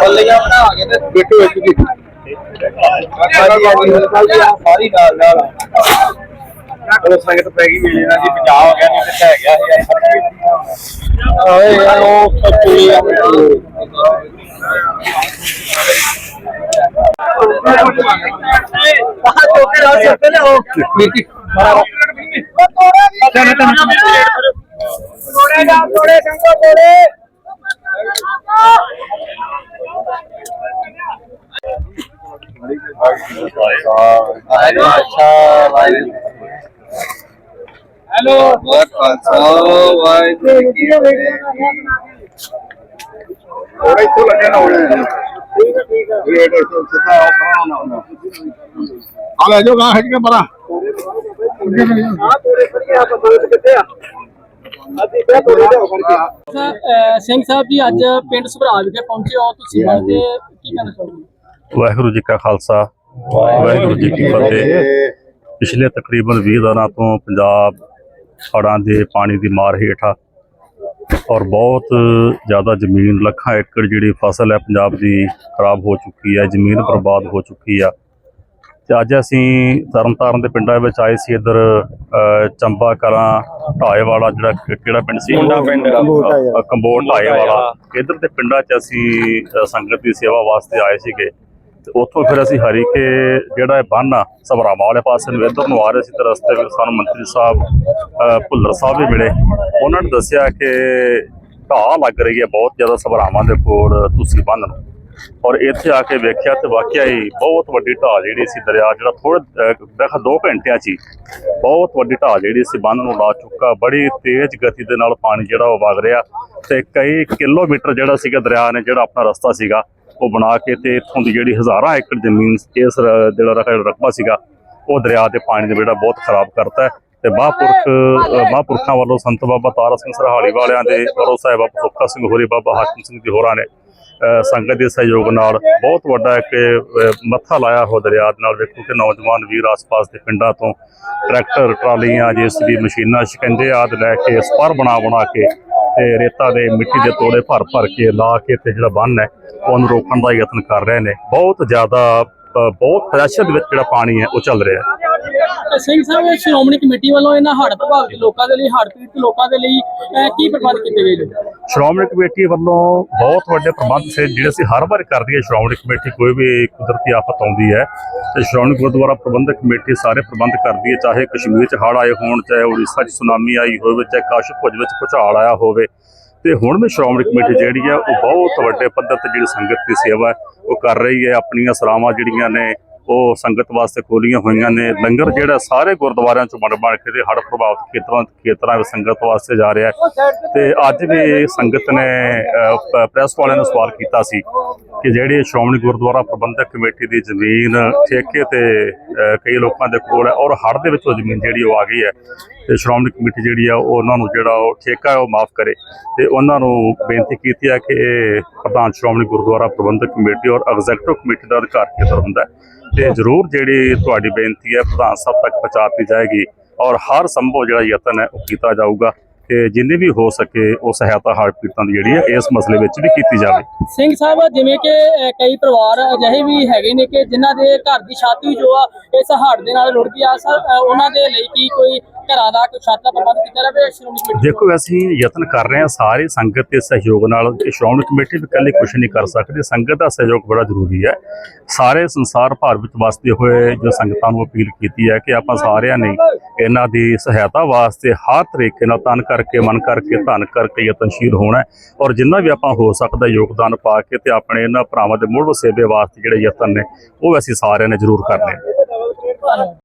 ਬੱਲੀਆਂ ਬਣਾ ਕੇ ਤੇ ਬਿੱਟੂ ਇੱਕ ਦੀ ਸਾਰੀ ਨਾਲ ਨਾਲ ਚਲੋ ਸੰਗਤ ਪੈ ਗਈ ਵੇਲੇ ਨਾਲ ਜੀ ਬਚਾਅ ਹੋ ਗਿਆ ਨਹੀਂ ਤੇ ਟਹਿ ਗਿਆ ਸੀ ਯਾਰ ਓਏ ਯਾਰ ਉਹ ਕੁੜੀ ਆ ਬਾਹਰ ਟੋਕੇ ਨਾਲ ਸਿਰ ਤੇ ਉਹ ਮਿੱਟੀ ਤੋੜੇ ਜਾ ਤੋੜੇ ਸੰਗੋ ਤੋੜੇ ਅੱਛਾ ਵਾਹਿਗੁਰੂ ਹੈਲੋ। ਬਹੁਤ ਖਾਲਸਾ ਵਾਹਿਗੁਰੂ ਕੀ ਥੋੜਾ ਇੱਥੋਂ ਲੱਗਿਆ ਨਾ ਹੋਣਾ ਠੀਕ ਹੈ ਠੀਕ ਹੈ। ਰੇਟ ਇੱਥੋਂ ਸਿੱਧਾ ਆਪਣਾ ਨਾ ਹੋਣਾ। ਆ ਲੈ ਜਾਓ ਗਾਂ ਹਟ ਕੇ ਪਰਾਂ। ਆ ਤੋੜੇ ਫੜੀਏ ਆਪਾਂ ਤੋੜੇ ਕਿੱਥੇ ਆ? ਸਿੰਘ ਸਾਹਿਬ ਜੀ ਅੱਜ ਪਿੰਡ ਸੁਭਰਾ ਵਿਖੇ ਪਹੁੰਚੇ ਹੋ। ਤੁਸੀਂ ਮਨ ਤੇ ਕੀ ਕਹਿਣਾ ਚਾਹੋਗੇ? ਵਾਹਿਗੁਰੂ ਜੀ ਕਾ ਖਾਲਸਾ ਵਾਹਿਗੁਰੂ ਜੀ ਕੀ ਫਤਿਹ। ਪਿਛਲੇ ਤਕਰੀਬਨ 20 ਦਿਨਾਂ ਤੋਂ ਪੰਜਾਬ ਹੜ੍ਹਾਂ ਦੇ ਪਾਣੀ ਦੀ ਮਾਰ ਹੇਠ ਆ ਔਰ ਬਹੁਤ ਜ਼ਿਆਦਾ ਜ਼ਮੀਨ ਲੱਖਾਂ ਏਕੜ ਜਿਹੜੀ ਫਸਲ ਹੈ ਪੰਜਾਬ ਦੀ ਖਰਾਬ ਹੋ ਚੁੱਕੀ ਹੈ ਜ਼ਮੀਨ ਬਰਬਾਦ ਹੋ ਚੁੱਕੀ ਆ। ਤੇ ਅੱਜ ਅਸੀਂ ਤਰਨਤਾਰਨ ਦੇ ਪਿੰਡਾਂ ਵਿੱਚ ਆਏ ਸੀ ਇੱਧਰ ਚੰਬਾ ਕਲਾਂ ਢਾਏ ਵਾਲਾ ਜਿਹੜਾ ਕਿਹੜਾ ਪਿੰਡ ਸੀ? ਮੁੰਡਾ ਪਿੰਡ। ਅ, ਕੰਬੋੜ ਢਾਏ ਵਾਲਾ ਇੱਧਰ ਦੇ ਪਿੰਡਾਂ 'ਚ ਅਸੀਂ ਸੰਗਤ ਦੀ ਸੇਵਾ ਵਾਸਤੇ ਆਏ ਸੀਗੇ। ਤੇ ਉੱਥੋਂ ਫਿਰ ਅਸੀਂ ਹਰੀਕੇ ਜਿਹੜਾ ਇਹ ਬੰਨ ਆ ਸਭਰਾਵਾਂ ਵਾਲੇ ਪਾਸੇ ਨੂੰ ਇੱਧਰ ਨੂੰ ਆ ਰਹੇ ਸੀ ਤੇ ਰਸਤੇ ਵਿੱਚ ਸਾਨੂੰ ਮੰਤਰੀ ਸਾਹਿਬ ਭੁੱਲਰ ਸਾਹਿਬ ਵੀ ਮਿਲੇ। ਉਹਨਾਂ ਨੇ ਦੱਸਿਆ ਕਿ ਢਾਹ ਲੱਗ ਰਹੀ ਹੈ ਬਹੁਤ ਜ਼ਿਆਦਾ ਸਭਰਾਵਾਂ ਦੇ ਕੋਲ ਤੁਸੀਂ ਬੰਨ ਨੂੰ। ਔਰ ਇੱਥੇ ਆ ਕੇ ਵੇਖਿਆ ਤੇ ਵਾਕਿਆ ਹੀ ਬਹੁਤ ਵੱਡੀ ਢਾਲ ਜਿਹੜੀ ਸੀ ਦਰਿਆ ਜਿਹੜਾ ਥੋੜੇ ਦੇਖਾ 2 ਘੰਟਿਆਂ 'ਚ ਹੀ ਬਹੁਤ ਵੱਡੀ ਢਾਲ ਜਿਹੜੀ ਸੀ ਬੰਨ ਨੂੰ ਲਾ ਚੁੱਕਾ, ਬੜੀ ਤੇਜ਼ ਗਤੀ ਦੇ ਨਾਲ ਪਾਣੀ ਜਿਹੜਾ ਉਹ ਵਗ ਰਿਹਾ ਤੇ ਕਈ ਕਿਲੋਮੀਟਰ ਜਿਹੜਾ ਸੀਗਾ ਦਰਿਆ ਨੇ ਜਿਹੜਾ ਆਪਣਾ ਰਸਤਾ ਸੀਗਾ ਉਹ ਬਣਾ ਕੇ ਤੇ ਇੱਥੋਂ ਦੀ ਜਿਹੜੀ ਹਜ਼ਾਰਾਂ ਏਕੜ ਜ਼ਮੀਨ ਇਸ ਜਿਹੜਾ ਰਕਬਾ ਸੀਗਾ, ਉਹ ਦਰਿਆ ਦੇ ਪਾਣੀ ਦੇ ਜਿਹੜਾ ਬਹੁਤ ਖਰਾਬ ਕਰਤਾ ਹੈ ਤੇ ਮਹਾਂਪੁਰਖ ਮਹਾਂਪੁਰਖਾਂ ਵੱਲੋਂ ਸੰਤ ਬਾਬਾ ਤਾਰਾ ਸਿੰਘ ਸਰਹਾਲੀ ਵਾਲਿਆਂ ਦੇ ਵੱਲੋਂ ਸਾਹਿਬ ਬਾਬਾ ਸੁੱਖਾ ਸਿੰਘ ਹੋਰੀ, ਬਾਬਾ ਹਾਕਮ ਸਿੰਘ ਜੀ ਹੋਰਾਂ ਨੇ ਸੰਗਤ ਦੇ ਸਹਿਯੋਗ ਨਾਲ ਬਹੁਤ ਵੱਡਾ ਇੱਕ ਮੱਥਾ ਲਾਇਆ ਹੋ ਦਰਿਆ ਦੇ ਨਾਲ। ਵੇਖੋ ਕਿ ਨੌਜਵਾਨ ਵੀਰ ਆਸ-ਪਾਸ ਦੇ ਪਿੰਡਾਂ ਤੋਂ ਟਰੈਕਟਰ, ਟਰਾਲੀਆਂ ਜੀਸੀਬੀ ਮਸ਼ੀਨਾਂ ਸ਼ਿਕੰਜੇ ਆਦਿ ਲੈ ਕੇ ਸਪਰ ਬਣਾ ਬਣਾ ਕੇ ਤੇ ਰੇਤਾ ਦੇ ਮਿੱਟੀ ਦੇ ਤੋੜੇ ਭਰ ਭਰ ਕੇ ਲਾ ਕੇ ਤੇ ਜਿਹੜਾ ਬੰਨ ਹੈ ਉਹਨੂੰ ਰੋਕਣ ਦਾ ਯਤਨ ਕਰ ਰਹੇ ਨੇ। ਬਹੁਤ ਜ਼ਿਆਦਾ ਬਹੁਤ ਪ੍ਰੈਸ਼ਰ ਦੇ ਵਿੱਚ ਜਿਹੜਾ ਪਾਣੀ ਹੈ, ਉਹ ਚੱਲ ਰਿਹਾ ਹੈ। ਸਿੰਘ ਸਾਹਿਬ, ਇਹ ਸ਼੍ਰੋਮਣੀ ਕਮੇਟੀ ਵੱਲੋਂ ਇਹਨਾਂ ਹੜ੍ਹ ਪ੍ਰਭਾਵਿਤ ਲੋਕਾਂ ਦੇ ਲਈ, ਹੜ੍ਹ ਪੀੜਤ ਲੋਕਾਂ ਦੇ ਲਈ, ਅਹ, ਕੀ ਪ੍ਰਬੰਧ ਕੀਤੇ ਗਏ ਨੇ? ਸ਼੍ਰੋਮਣੀ ਕਮੇਟੀ ਵੱਲੋਂ ਬਹੁਤ ਵੱਡੇ ਪ੍ਰਬੰਧ ਸੇ, ਜਿਹੜੇ ਅਸੀਂ ਹਰ ਵਾਰ ਕਰਦੀ ਹੈ ਸ਼੍ਰੋਮਣੀ ਕਮੇਟੀ, ਕੋਈ ਵੀ ਕੁਦਰਤੀ ਆਫਤ ਆਉਂਦੀ ਹੈ, ਤੇ ਸ਼੍ਰੋਮਣੀ ਗੁਰਦੁਆਰਾ ਪ੍ਰਬੰਧਕ ਕਮੇਟੀ ਸਾਰੇ ਪ੍ਰਬੰਧ ਕਰਦੀ ਹੈ, ਚਾਹੇ ਕਸ਼ਮੀਰ 'ਚ ਹੜ੍ਹ ਆਏ ਹੋਣ, ਚਾਹੇ ਉੜੀਸਾ 'ਚ ਸੁਨਾਮੀ ਆਈ ਹੋਵੇ, ਚਾਹੇ ਕਾਸ਼ੀਪੁਰ ਵਿੱਚ ਭੁਚਾਲ ਆਇਆ ਹੋਵੇ, ਤੇ ਹੁਣ ਵੀ ਸ਼੍ਰੋਮਣੀ ਕਮੇਟੀ ਜਿਹੜੀ ਹੈ, ਉਹ ਬਹੁਤ ਵੱਡੇ ਪੱਧਰ ਤੇ ਜਿਹੜੀ ਸੰਗਤ ਦੀ ਸੇਵਾ ਹੈ, ਉਹ ਕਰ ਰਹੀ ਹੈ, ਆਪਣੀਆਂ ਸਰਾਵਾਂ ਜਿਹੜੀਆਂ ਨੇ ਉਹ ਸੰਗਤ ਵਾਸਤੇ ਖੋਲੀਆਂ ਹੋਈਆਂ ਨੇ। ਲੰਗਰ ਜਿਹੜਾ ਸਾਰੇ ਗੁਰਦੁਆਰਿਆਂ ਚੋਂ ਬਣ ਵੰਡ ਕੇ ਤੇ ਹੜ੍ਹ ਪ੍ਰਭਾਵਿਤ ਖੇਤਰਾਂ ਖੇਤਰਾਂ ਵਿੱਚ ਸੰਗਤ ਵਾਸਤੇ ਜਾ ਰਿਹਾ ਹੈ। ਤੇ ਅੱਜ ਵੀ ਸੰਗਤ ਨੇ ਅਹ, ਪ੍ਰੈਸ ਵਾਲਿਆਂ ਨੂੰ ਸਵਾਲ ਕੀਤਾ ਸੀ ਕਿ ਜਿਹੜੀ ਸ਼੍ਰੋਮਣੀ ਗੁਰਦੁਆਰਾ ਪ੍ਰਬੰਧਕ ਕਮੇਟੀ ਦੀ ਜ਼ਮੀਨ ਠੇਕੇ ਤੇ ਕਈ ਲੋਕਾਂ ਦੇ ਕੋਲ ਹੈ ਔਰ ਹੜ੍ਹ ਦੇ ਵਿੱਚ ਉਹ ਜ਼ਮੀਨ ਜਿਹੜੀ ਉਹ ਆ ਗਈ ਹੈ। ਤੇ ਸ਼੍ਰੋਮਣੀ ਕਮੇਟੀ ਜਿਹੜੀ ਆ ਉਹ ਉਹਨਾਂ ਨੂੰ ਜਿਹੜਾ ਉਹ ਠੇਕਾ ਉਹ ਮਾਫ ਕਰੇ। ਤੇ ਉਹਨਾਂ ਨੂੰ ਬੇਨਤੀ ਕੀਤੀ ਹੈ ਕਿ ਇਹ ਪ੍ਰਧਾਨ ਸ਼੍ਰੋਮਣੀ ਗੁਰਦੁਆਰਾ ਪ੍ਰਬੰਧਕ ਕਮੇਟੀ ਔਰ ਐਗਜ਼ੈਕਟਿਵ ਕਮੇਟੀ ਦਾ ਅਧਿਕਾਰ ਖੇਤਰ ਹੁੰਦਾ ਤੇ ਜ਼ਰੂਰ ਜਿਹੜੀ ਤੁਹਾਡੀ ਬੇਨਤੀ ਹੈ, ਪ੍ਰਧਾਨ ਸਾਹਿਬ ਤੱਕ ਪਹੁੰਚਾਤੀ ਜਾਏਗੀ ਔਰ ਹਰ ਸੰਭਵ ਜਿਹੜਾ ਯਤਨ ਹੈ, ਉਹ ਕੀਤਾ ਜਾਊਗਾ ਕਿ ਜਿੰਨੀ ਵੀ ਹੋ ਸਕੇ ਉਹ ਸਹਾਇਤਾ ਹੜ੍ਹ ਪੀੜਤਾਂ ਦੀ ਜਿਹੜੀ ਹੈ, ਇਸ ਮਸਲੇ ਵਿੱਚ ਵੀ ਕੀਤੀ ਜਾਵੇ। ਸਿੰਘ ਸਾਹਿਬ, ਜਿਵੇਂ ਕਿ ਕਈ ਪਰਿਵਾਰ ਅਜਿਹੇ ਵੀ ਹੈਗੇ ਨੇ ਕਿ ਜਿਨ੍ਹਾਂ ਦੇ ਘਰ ਦੀ ਛੱਤ ਵੀ ਜੋ ਆ ਇਸ ਹੜ੍ਹ ਦੇ ਨਾਲ ਰੁੜ ਗਈ ਆ। ਸਰ ਉਹਨਾਂ ਦੇ ਲਈ ਕੀ ਕੋਈ ਘਰਾਂ ਦਾ ਕੋਈ ਛੱਤ ਦਾ ਪ੍ਰਬੰਧ ਕੀਤਾ ਜਾਵੇ ਸ਼੍ਰੋਮਣੀ ਕਮੇਟੀ ਦੇਖੋ ਅਸੀਂ ਯਤਨ ਕਰ ਰਹੇ ਹਾਂ ਸਾਰੀ ਸੰਗਤ ਦੇ ਸਹਿਯੋਗ ਨਾਲ ਸ਼੍ਰੋਮਣੀ ਕਮੇਟੀ ਵੀ ਇਕੱਲੇ ਕੁਝ ਨਹੀਂ ਕਰ ਸਕਦੀ। ਸੰਗਤ ਦਾ ਸਹਿਯੋਗ ਬੜਾ ਜ਼ਰੂਰੀ ਹੈ। ਸਾਰੇ ਸੰਸਾਰ ਭਰ ਵਿੱਚ ਵਸਦੇ ਹੋਏ ਜੋ ਸੰਗਤਾਂ ਨੂੰ ਅਪੀਲ ਕੀਤੀ ਹੈ ਕਿ ਆਪਾਂ ਸਾਰਿਆਂ ਨੇ ਇਹਨਾਂ ਦੀ ਸਹਾਇਤਾ ਵਾਸਤੇ ਹਰ ਤਰੀਕੇ ਨਾਲ ਤਨ ਕਰਕੇ ਮਨ ਕਰਕੇ ਧਨ ਕਰਕੇ ਯਤਨਸ਼ੀਲ ਹੋਣਾ ਔਰ ਜਿੰਨਾ ਵੀ ਆਪਾਂ ਹੋ ਸਕਦਾ ਯੋਗਦਾਨ ਪਾ ਕੇ ਤੇ ਆਪਣੇ ਇਹਨਾਂ ਭਰਾਵਾਂ ਦੇ ਮੁੜ ਵਸੇਬੇ ਵਾਸਤੇ ਜਿਹੜੇ ਯਤਨ ਨੇ ਉਹ ਅਸੀਂ ਸਾਰਿਆਂ ਨੇ ਜ਼ਰੂਰ ਕਰਨੇ।